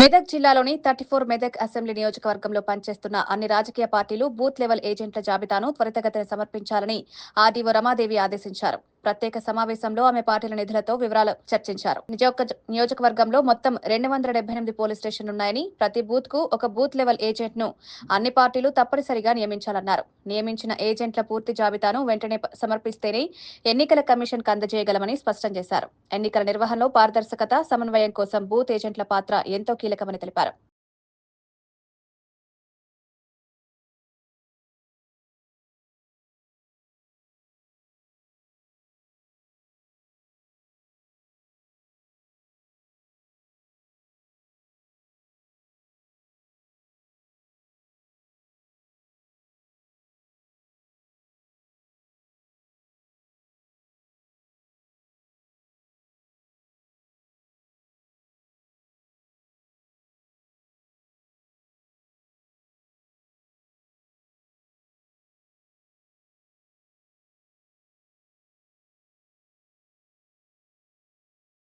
మెదక్ జిల్లాలోని thirty four Medak assembly నియోజకవర్గంలో పనిచేస్తున్న అన్ని రాజకీయ పార్టీలు బూత్ లెవెల్ ఏజెంట్ల జాబితాను త్వరితగతిన సమర్పించాలని ఆర్డీఓ రమాదేవి ఆదేశించారు. ప్రత్యేక సమావేశంలో ఆమె పార్టీల నిధులతో వివరాలు చర్చించారు. నియోజకవర్గంలో మొత్తం రెండు వందల డెబ్బై ఎనిమిది పోలీస్ స్టేషన్లున్నాయని ప్రతి బూత్కు ఒక బూత్ లెవెల్ ఏజెంట్ను అన్ని పార్టీలు తప్పనిసరిగా నియమించాలన్నారు. నియమించిన ఏజెంట్ల పూర్తి జాబితాను వెంటనే సమర్పిస్తేనే ఎన్నికల కమిషన్ అందజేయగలమని స్పష్టం చేశారు. ఎన్నికల నిర్వహణలో పారదర్శకత సమన్వయం కోసం బూత్ ఏజెంట్ల పాత్ర ఎంతో కీలకమని తెలిపారు.